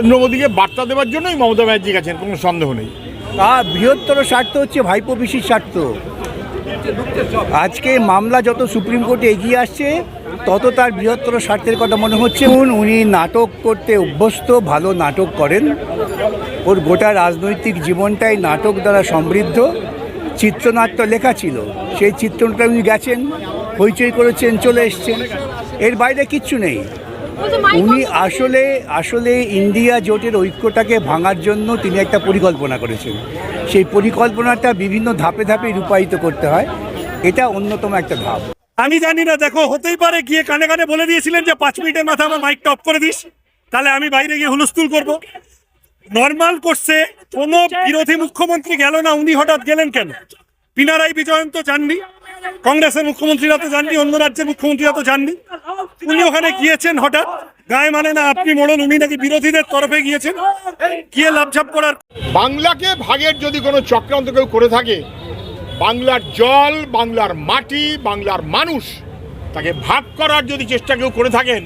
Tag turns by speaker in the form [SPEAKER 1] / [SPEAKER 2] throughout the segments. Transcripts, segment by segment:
[SPEAKER 1] নরেন্দ্র মোদীকে বার্তা দেওয়ার জন্যই মমতা ব্যানার্জি গেছেন কোনো সন্দেহ নেই।
[SPEAKER 2] তা বৃহত্তর স্বার্থ হচ্ছে ভাইপো পিসির স্বার্থ। আজকে মামলা যত সুপ্রিম কোর্টে এগিয়ে আসছে, তত তার বৃহত্তর স্বার্থের কথা মনে হচ্ছে। উন- নাটক করতে অভ্যস্ত, ভালো নাটক করেন। ওর গোটা রাজনৈতিক জীবনটাই নাটক দ্বারা সমৃদ্ধ। চিত্রনাট্য লেখা ছিল, সেই চিত্রনাট্য উনি গেছেন, হইচই করেছেন, চলে এসছেন। এর বাইরে কিচ্ছু নেই। উনি আসলে আসলে ইন্ডিয়া জোটের ঐক্যটাকে ভাঙার জন্য তিনি একটা পরিকল্পনা করেছেন। সেই পরিকল্পনাটা বিভিন্ন ধাপে ধাপে রূপায়িত করতে হয়। এটা অন্যতম একটা ধাপ।
[SPEAKER 3] আমি জানি না দেখো হতেই পারে গিয়ে কানে কানে বলে দিয়েছিলেন যে পাঁচ মিনিটের মাথা আমার মাইকটা অফ করে দিস তাহলে আমি বাইরে গিয়ে হুলস্থুল করব। নর্মাল করছে কোনো বিরোধী মুখ্যমন্ত্রী গেল না উনি হঠাৎ গেলেন কেন? পিনারাই বিজয়ন তো যাননি কংগ্রেসের মুখ্যমন্ত্রীরা তো যাননি অন্য রাজ্যের মুখ্যমন্ত্রীরা তো যাননি উনি ওখানে গিয়েছেন হঠাৎ? গায়ে মানে না, আপনি মরণ, উনি নাকি বিরোধীদের তরফে গিয়েছেন? গিয়ে লাভঝাপ করার
[SPEAKER 1] বাংলাকে ভাগের যদি কোনো চক্রান্ত কেউ করে থাকে, বাংলার জল, বাংলার মাটি, বাংলার মানুষ, তাকে ভাগ করার যদি চেষ্টা কেউ করে থাকেন,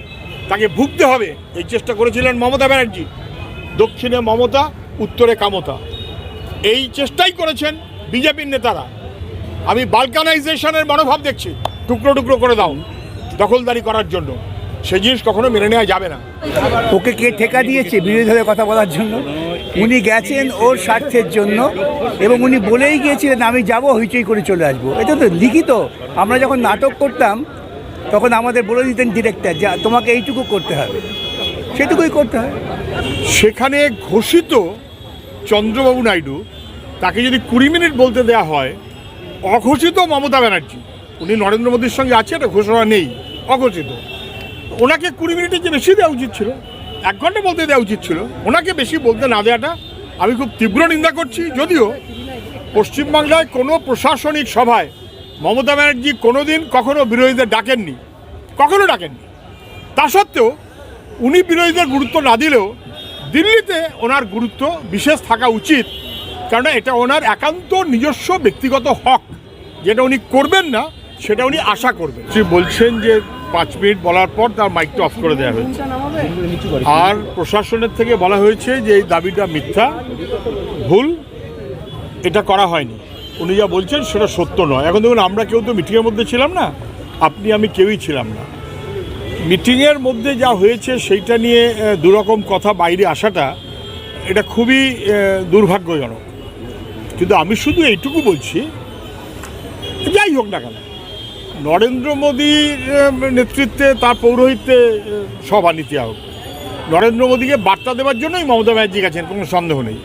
[SPEAKER 1] তাকে ভুগতে হবে। এই চেষ্টা করেছিলেন মমতা ব্যানার্জি। দক্ষিণে মমতা, উত্তরে কামতা। এই চেষ্টাই করেছেন বিজেপির নেতারা। আমি বালকানাইজেশনের মনোভাব দেখছি। টুকরো টুকরো করে দাও। দখলদারি করার জন্য। সেই জিনিস কখনো মেনে নেওয়া যাবে না।
[SPEAKER 2] ওকে কে ঠেকা দিয়েছে বিরোধী দলের কথা বলার জন্য? উনি গেছেন ওর স্বার্থের জন্য এবং উনি বলেই গিয়েছিলেন আমি যাব হইচই করে চলে আসব। এটা তো লিখিত। আমরা যখন নাটক করতাম তখন আমাদের বলে দিতেন ডিরেক্টর যা তোমাকে এইটুকু করতে হবে। সেটুকুই করতে হয়।
[SPEAKER 1] সেখানে ঘোষিত চন্দ্রবাবু নাইডু তাকে যদি কুড়ি মিনিট বলতে দেয়া হয় অঘোষিত মমতা ব্যানার্জি। উনি নরেন্দ্র মোদীর সঙ্গে আছে, এটা ঘোষণা নেই, অঘোষিত। ওনাকে কুড়ি মিনিটের যে বেশি দেওয়া উচিত ছিল, এক ঘণ্টা বলতে দেওয়া উচিত ছিল। ওনাকে বেশি বলতে না দেওয়াটা আমি খুব তীব্র নিন্দা করছি, যদিও পশ্চিমবাংলায় কোনো প্রশাসনিক সভায় মমতা ব্যানার্জি কোনোদিন কখনো বিরোধীদের ডাকেননি, কখনো ডাকেননি। তা সত্ত্বেও উনি বিরোধীদের গুরুত্ব না দিলেও দিল্লিতে ওনার গুরুত্ব বিশেষ থাকা উচিত কারণ এটা ওনার একান্ত নিজস্ব ব্যক্তিগত হক, যেটা উনি করবেন না সেটা উনি আশা করবেন। বলছেন যে পাঁচ মিনিট বলার পর তার মাইকটা অফ করে দেওয়া হয়েছে। আর প্রশাসনের থেকে বলা হয়েছে যে এই দাবিটা মিথ্যা, ভুল, এটা করা হয়নি। উনি যা বলছেন সেটা সত্য নয়। এখন দেখুন, আমরা কেউ তো মিটিংয়ের মধ্যে ছিলাম না, আপনি আমি কেউই ছিলাম না। মিটিংয়ের মধ্যে যা হয়েছে সেইটা নিয়ে দুরকম কথা বাইরে আসাটা এটা খুবই দুর্ভাগ্যজনক। কিন্তু আমি শুধু এইটুকু বলছি, যাই হোক না কেন নরেন্দ্র মোদীর নেতৃত্বে তার পৌরোহিত্যে সভা নীতি হোক। নরেন্দ্র মোদীকে বার্তা দেওয়ার জন্যই মমতা ব্যানার্জি গেছেন, কোনো সন্দেহ নেই।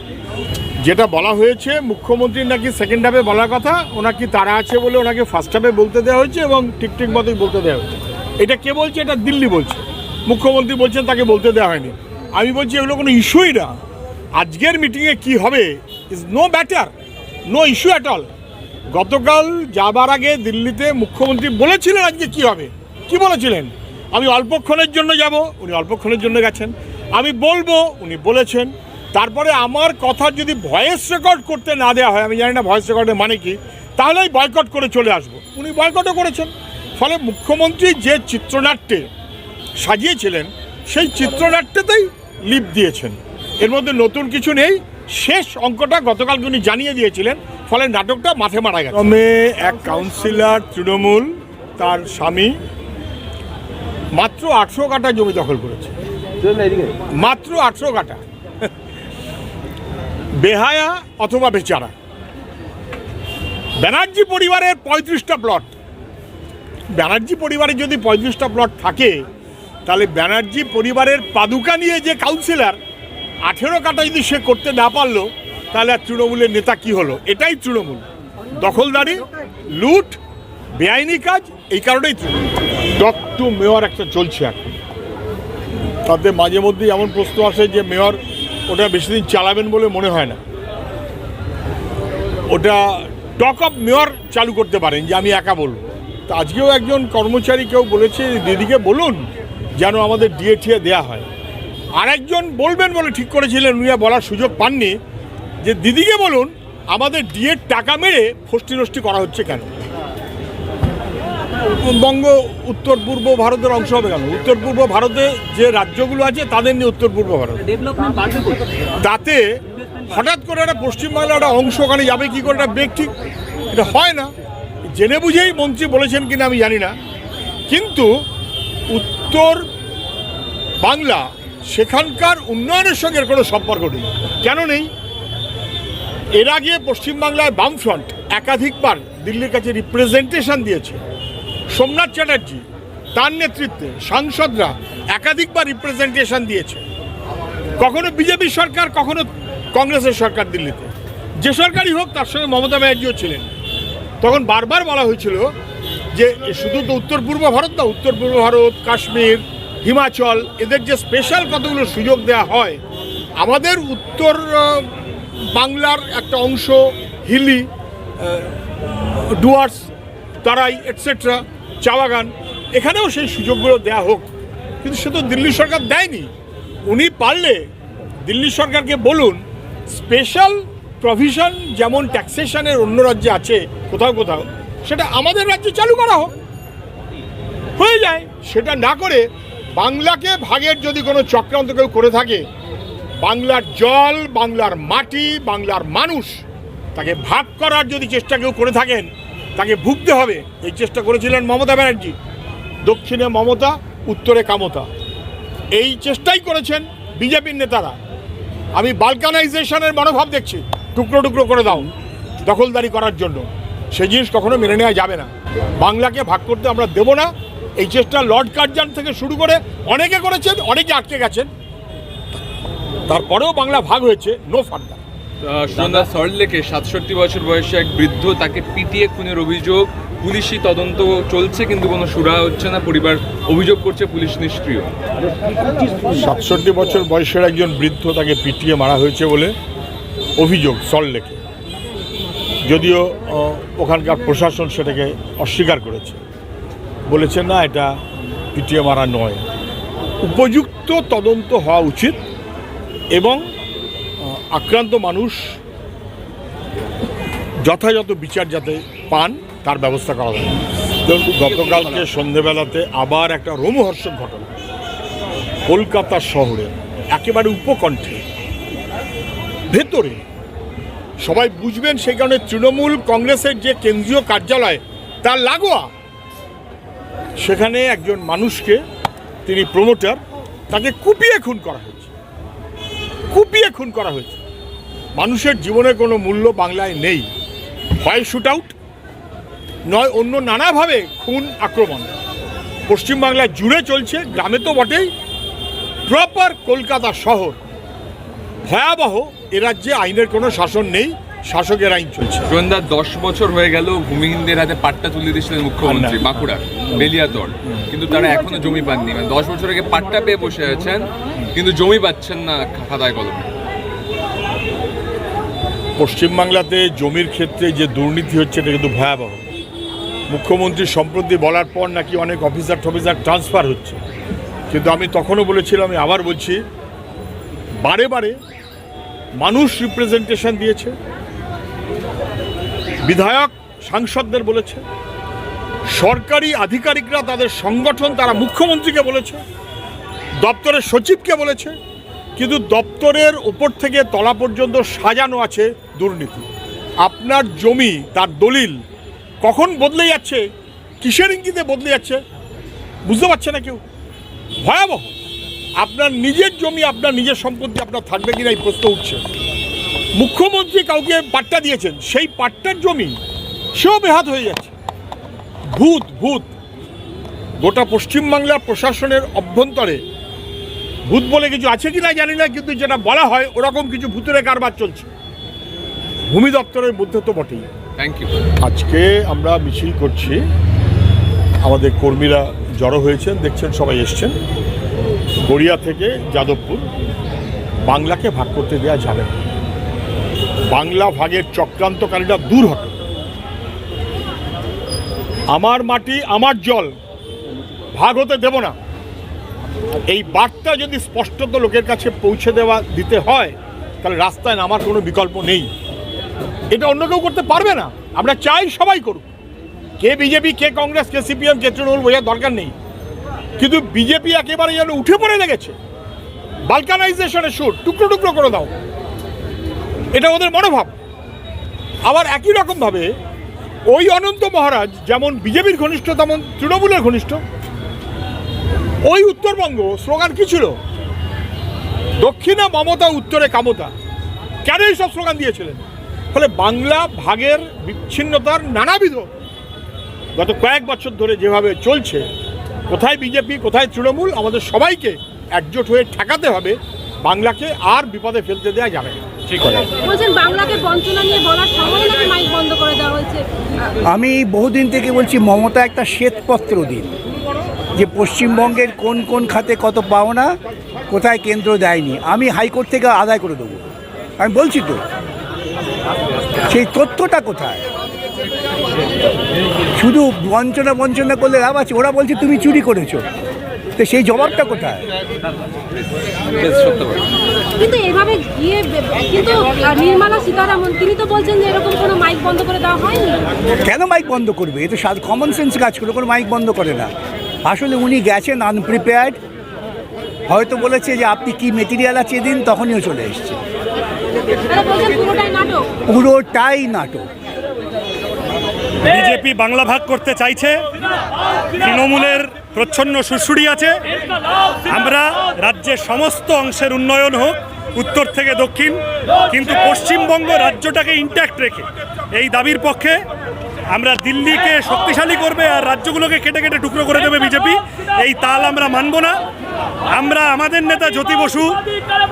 [SPEAKER 1] যেটা বলা হয়েছে, মুখ্যমন্ত্রীর নাকি সেকেন্ড হাফে বলার কথা ওনাকে তারা আছে বলে ওনাকে ফার্স্ট হাফে বলতে দেওয়া হয়েছে এবং ঠিক ঠিক মতোই বলতে দেওয়া হয়েছে? এটা কে বলছে? এটা দিল্লি বলছে। মুখ্যমন্ত্রী বলছেন তাকে বলতে দেওয়া হয়নি। আমি বলছি এগুলো কোনো ইস্যুই না। আজকের মিটিংয়ে কি হবে? Is no better no issue at all গতকাল যাবার আগে দিল্লিতে মুখ্যমন্ত্রী বলেছিলেন আজকে কি হবে। কি বলেছিলেন? আমি অল্পক্ষণের জন্য যাব, উনি অল্পক্ষণের জন্য গেছেন। আমি বলব, উনি বলেছেন, তারপরে আমার কথা যদি ভয়েস রেকর্ড করতে না দেওয়া হয়, আমি জানি না ভয়েস রেকর্ডের মানে কি, তাহলেই বয়কট করে চলে আসব। উনি বয়কটও করেছেন। ফলে মুখ্যমন্ত্রী যে চিত্রনাট্যে সাজিয়েছিলেন, সেই চিত্রনাট্যতেই লিপ দিয়েছেন। এর মধ্যে নতুন কিছু নেই। শেষ অঙ্কটা গতকালকে উনি জানিয়ে দিয়েছিলেন। ফলে নাটকটা মাঠে মারা গেছে। ক্রমে এক কাউন্সিলর তৃণমূল, তার স্বামী মাত্র আটশো কাটা জমি দখল করেছে। মাত্র আটশো কাটা বেহায়া অথবা বেচারা। ব্যানার্জি পরিবারের পঁয়ত্রিশটা প্লট ব্যানার্জি পরিবারে যদি পঁয়ত্রিশটা প্লট থাকে, তাহলে ব্যানার্জি পরিবারের পাদুকা নিয়ে যে কাউন্সিলর আঠেরো কাটা যদি সে করতে না পারল তাহলে আর তৃণমূলের নেতা কি হলো? এটাই তৃণমূল। দখলদারি, লুট, বেআইনি কাজ, এই কারণেই ডক টু মেয়র একটা চলছে এখন। তাতে মাঝে মধ্যে এমন প্রশ্ন আসে যে মেয়র ওটা বেশি দিন চালাবেন বলে মনে হয় না। ওটা টক অফ মেয়র চালু করতে পারেন, যে আমি একা বলব। তা আজকেও একজন কর্মচারী কেউ বলেছে, দিদিকে বলুন যেন আমাদের ডিএ ঠিয়ে দেওয়া হয়। আরেকজন বলবেন বলে ঠিক করেছিলেন, উনি বলার সুযোগ পাননি। যে দিদিকে বলুন আমাদের ডিএর টাকা মেরে ফষ্টি নষ্টি করা হচ্ছে কেন? বঙ্গ উত্তর পূর্ব ভারতের অংশ হবে কেন? উত্তর পূর্ব ভারতে যে রাজ্যগুলো আছে তাদের নিয়ে উত্তর পূর্ব ভারত। তাতে হঠাৎ করে একটা পশ্চিমবাংলার একটা অংশ ওখানে যাবে কি করে? একটা বেগ ঠিক? এটা হয় না। জেনে বুঝেই মন্ত্রী বলেছেন কিনা আমি জানি না। কিন্তু উত্তর বাংলা সেখানকার উন্নয়নের সঙ্গে এর কোনো সম্পর্ক নেই। কেন নেই? এর আগে পশ্চিমবাংলায় বামফ্রন্ট একাধিকবার দিল্লির কাছে রিপ্রেজেন্টেশন দিয়েছে। সোমনাথ চ্যাটার্জি তার নেতৃত্বে সাংসদরা একাধিকবার রিপ্রেজেন্টেশন দিয়েছে। কখনো বিজেপি সরকার, কখনো কংগ্রেসের সরকার দিল্লিতে। যে সরকারই হোক, তার সঙ্গে মমতা ব্যানার্জিও ছিলেন। তখন বারবার বলা হয়েছিল যে শুধু তো উত্তর পূর্ব ভারত না, উত্তর পূর্ব ভারত, কাশ্মীর, হিমাচল, এদের যে স্পেশাল কতগুলো সুযোগ দেওয়া হয়, আমাদের উত্তর বাংলার একটা অংশ, হিলি ডুয়ার্স, তারাই এটসেট্রা চা বাগান এখানেও সেই সুযোগগুলো দেয়া হোক। কিন্তু সে তো দিল্লি সরকার দেয়নি। উনি পারলে দিল্লি সরকারকে বলুন স্পেশাল প্রভিশন যেমন ট্যাক্সেশনের অন্য রাজ্যে আছে, কোথাও কোথাও, সেটা আমাদের রাজ্যে চালু করা হোক। হয়ে যায়। সেটা না করে বাংলাকে ভাগের যদি কোনো চক্রান্ত কেউ করে থাকে বাংলার জল, বাংলার মাটি, বাংলার মানুষ তাকে ভাগ করার যদি চেষ্টা কেউ করে থাকেন, তাকে ভুগতে হবে। এই চেষ্টা করেছিলেন মমতা ব্যানার্জি। দক্ষিণে মমতা, উত্তরে কামতা। এই চেষ্টাই করেছেন বিজেপির নেতারা। আমি বালকানাইজেশনের মনোভাব দেখছি। টুকরো টুকরো করে দাও, দখলদারি করার জন্য। সে জিনিস কখনো মেনে নেওয়া যাবে না। বাংলাকে ভাগ করতে আমরা দেব না। এই চেষ্টা লর্ড কার্জান থেকে শুরু করে অনেকে করেছেন, অনেকে আটকে গেছেন। তারপরেও বাংলা ভাগ হয়েছে নো ফার্দার
[SPEAKER 4] সুনন্দা সল্টলেকে সাতষট্টি বছর বয়সে এক বৃদ্ধ তাকে পিটিয়ে খুনের অভিযোগ। পুলিশি তদন্ত চলছে কিন্তু কোনো সুরা হচ্ছে না। পরিবার অভিযোগ করছে পুলিশ নিষ্ক্রিয়।
[SPEAKER 1] সাতষট্টি বছর বয়সের একজন বৃদ্ধ তাকে পিটিয়ে মারা হয়েছে বলে অভিযোগ সল্টলেকে যদিও ওখানকার প্রশাসন সেটাকে অস্বীকার করেছে। বলেছে না এটা পিটিয়ে মারা নয়। উপযুক্ত তদন্ত হওয়া উচিত। এবং আক্রান্ত মানুষ যথাযথ বিচার যাতে পান, তার ব্যবস্থা করা হবে ধরুন, গতকালকে সন্ধেবেলাতে আবার একটা রোমহর্ষক ঘটনা। কলকাতা শহরে, একেবারে উপকণ্ঠে, ভেতরে, সবাই বুঝবেন সেই কারণে তৃণমূল কংগ্রেসের যে কেন্দ্রীয় কার্যালয়, তার লাগোয়া। সেখানে একজন মানুষকে, তিনি প্রমোটার তাকে কুপিয়ে খুন করা হয়েছে। কুপিয়ে খুন করা হয়েছে। মানুষের জীবনে কোনো মূল্য বাংলায় নেই। হয় শ্যুট আউট নয় অন্য নানাভাবে খুন আক্রমণ। পশ্চিমবাংলায় জুড়ে চলছে, গ্রামে তো বটেই প্রপার কলকাতা শহর। ভয়াবহ, এ রাজ্যে আইনের কোনো শাসন নেই। শাসকের আইন চলছে।
[SPEAKER 4] সুনন্দা দশ বছর হয়ে গেল ভূমিহীনদের হাতে পাট্টা তুলে দিয়েছিলেন মুখ্যমন্ত্রী
[SPEAKER 1] না।
[SPEAKER 4] বাঁকুড়ার বেলিয়াতর। কিন্তু তারা এখনও জমি পাননি। মানে দশ বছর আগে পাট্টা পেয়ে বসে আছেন কিন্তু জমি পাচ্ছেন না খাতায় কলমে।
[SPEAKER 1] পশ্চিমবাংলাতে জমির ক্ষেত্রে যে দুর্নীতি হচ্ছে এটা কিন্তু ভয়াবহ। মুখ্যমন্ত্রী সম্প্রতি বলার পর নাকি অনেক অফিসার টফিসার ট্রান্সফার হচ্ছে। কিন্তু আমি তখনও বলেছিলাম আমি আবার বলছি বারে বারে মানুষ রিপ্রেজেন্টেশন দিয়েছে। বিধায়ক সাংসদদের বলেছে, সরকারি আধিকারিকরা তাদের সংগঠন, তারা মুখ্যমন্ত্রীকে বলেছে, দপ্তরের সচিবকে বলেছে, কিন্তু দপ্তরের ওপর থেকে তলা পর্যন্ত সাজানো আছে দুর্নীতি। আপনার জমি, তার দলিল কখন বদলে যাচ্ছে, কিসের ইঙ্গিতে বদলে যাচ্ছে, বুঝতে পারছে না কেউ। ভয়াবহ। আপনার নিজের জমি, আপনার নিজের সম্পত্তি আপনার থাকবে কিনা এই প্রশ্ন উঠছে। মুখ্যমন্ত্রী কাউকে পাট্টা দিয়েছেন সেই পাট্টার জমি সেও বেহাত হয়ে যাচ্ছে। ভূত ভূত। গোটা পশ্চিমবাংলার প্রশাসনের অভ্যন্তরে ভূত বলে কিছু আছে কি না জানি না কিন্তু যেটা বলা হয় ওরকম কিছু ভূতের কারবার চলছে। ভূমি দপ্তরের মধ্যে তো বটেই।
[SPEAKER 4] থ্যাংক ইউ
[SPEAKER 1] আজকে আমরা মিছিল করছি। আমাদের কর্মীরা জড়ো হয়েছেন দেখছেন সবাই এসছেন। গড়িয়া থেকে যাদবপুর বাংলাকে ভাগ করতে দেওয়া যাবে না। বাংলা ভাগের চক্রান্তকারীরা দূর হবে। আমার মাটি, আমার জল, ভাগ হতে দেব না। এই বার্তা যদি স্পষ্টত লোকের কাছে পৌঁছে দেওয়া, দিতে হয়, তাহলে রাস্তায় নামার কোনো বিকল্প নেই। এটা অন্য কেউ করতে পারবে না। আমরা চাই সবাই করুক। কে বিজেপি, কে কংগ্রেস, কে সিপিএম, কে তৃণমূল বোঝার দরকার নেই। কিন্তু বিজেপি একেবারে যেন উঠে পড়ে লেগেছে। বালকানাইজেশনের সুর, টুকরো টুকরো করে দাও। এটা ওদের মনোভাব। আবার একই রকমভাবে ওই অনন্ত মহারাজ যেমন বিজেপির ঘনিষ্ঠ, তেমন তৃণমূলের ঘনিষ্ঠ। ওই উত্তরবঙ্গ, স্লোগান কি ছিল? দক্ষিণে মমতা, উত্তরে কামতা। কেন এইসব স্লোগান দিয়েছিলেন? ফলে বাংলা ভাগের বিচ্ছিন্নতার নানাবিধ গত কয়েক বছর ধরে যেভাবে চলছে, কোথায় বিজেপি, কোথায় তৃণমূল, আমাদের সবাইকে একজোট হয়ে ঠেকাতে হবে। বাংলাকে আর বিপদে ফেলতে দেওয়া যাবে না।
[SPEAKER 5] করে
[SPEAKER 2] আমি বহুদিন থেকে বলছি মমতা একটা শ্বেতপত্র দিন। যে পশ্চিমবঙ্গের কোন কোন খাতে কত পাওনা কোথায় কেন্দ্র দেয়নি আমি হাইকোর্ট থেকে আদায় করে দেবো। আমি বলছি তো সেই তথ্যটা কোথায়? শুধু বঞ্চনা বঞ্চনা করলে লাভ আছে ওরা বলছে তুমি চুরি করেছ। তো সেই জবাবটা কোথায়।
[SPEAKER 5] কিন্তু এভাবে গিয়ে কিন্তু নির্মলা সীতারামন তিনি তো বলছেন যে এরকম কোনো মাইক বন্ধ করে দেওয়া হয়নি।
[SPEAKER 2] কেন মাইক বন্ধ করবে? এ তো কমন সেন্স কাজ করে কোনো মাইক বন্ধ করে না। আসলে উনি গেছেন আনপ্রিপেয়ার্ড হয়তো বলেছে যে আপনি কি মেটেরিয়াল আছে দিন তখনইও চলে এসছে।
[SPEAKER 5] পুরোটাই নাটক।
[SPEAKER 3] বিজেপি বাংলা ভাগ করতে চাইছে তৃণমূলের প্রচ্ছন্ন সুরসুরি আছে। আমরা রাজ্যের সমস্ত অংশের উন্নয়ন হোক, উত্তর থেকে দক্ষিণ, কিন্তু পশ্চিমবঙ্গ রাজ্যটাকে ইন্ট্যাক্ট রেখে, এই দাবির পক্ষে আমরা দিল্লিকে শক্তিশালী করবে আর রাজ্যগুলোকে কেটে কেটে টুকরো করে দেবে বিজেপি। এই তাল আমরা মানব না। আমরা আমাদের নেতা জ্যোতি বসু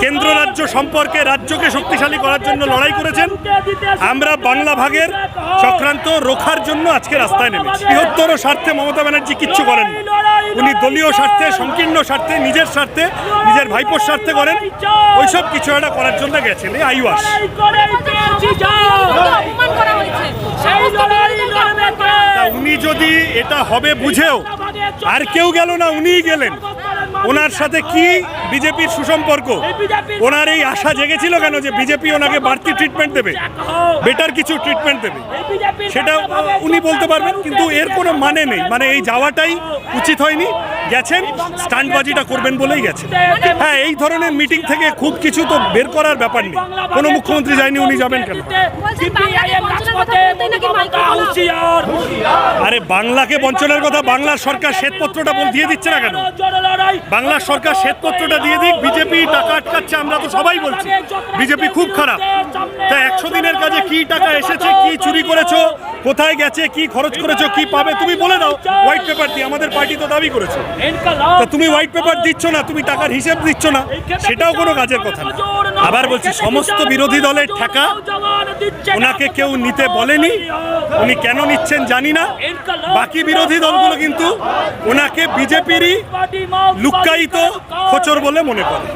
[SPEAKER 3] কেন্দ্র রাজ্য সম্পর্কে রাজ্যকে শক্তিশালী করার জন্য লড়াই করেছেন। আমরা বাংলা ভাগের চক্রান্ত রোখার জন্য আজকে রাস্তায় নেমেছি। বৃহত্তর স্বার্থে মমতা ব্যানার্জি কিচ্ছু করেন উনি দলীয় স্বার্থে, সংকীর্ণ স্বার্থে, নিজের স্বার্থে, নিজের ভাইপোর স্বার্থে করেন। ওইসব কিছু একটা করার জন্য গেছেন এই আইওয়াস। উনি যদি এটা হবে বুঝেও, আর কেউ গেল না, উনিই গেলেন। ওনার সাথে কি বিজেপির সুসম্পর্ক? ওনার এই আশা জেগেছিল কেন যে বিজেপি ওনাকে বাড়তি ট্রিটমেন্ট দেবে? বেটার কিছু ট্রিটমেন্ট দেবে। সেটা উনি বলতে পারবেন কিন্তু এর কোনো মানে নেই। মানে এই যাওয়াটাই উচিত হয়নি। গেছেন স্টান্টবাজিটা করবেন বলেই গেছেন হ্যাঁ এই ধরনের মিটিং থেকে খুব কিছু তো বের করার ব্যাপার নেই। কোনো মুখ্যমন্ত্রী যায়নি উনি যাবেন কেন? আরে বাংলাকে বঞ্চনের কথা বাংলার সরকার শ্বেতপত্রটা বল দিয়ে দিচ্ছে না কেন? বাংলার সরকার শ্বেতপত্রটা দিয়ে দিক, বিজেপি টাকা আটকাচ্ছে, আমরা তো সবাই বলছি। বিজেপি খুব খারাপ। তা একশো দিনের কাজে কি টাকা এসেছে, কি চুরি করেছ, কোথায় গেছে, কি খরচ করেছ, কি পাবে, তুমি বলে দাও। হোয়াইট পেপার দিয়ে, আমাদের পার্টি তো দাবি করেছে। তা তুমি হোয়াইট পেপার দিচ্ছ না, তুমি টাকার হিসেব দিচ্ছ না, সেটাও কোনো কাজের কথা না। আবার বলছি, সমস্ত বিরোধী দলের টাকা ওনাকে কেউ নিতে বলেনি, উনি কেন নিচ্ছেন জানি না। বাকি বিরোধী দলগুলো কিন্তু ওনাকে বিজেপিরই লুক্কায়িত খোচর বলে মনে করে।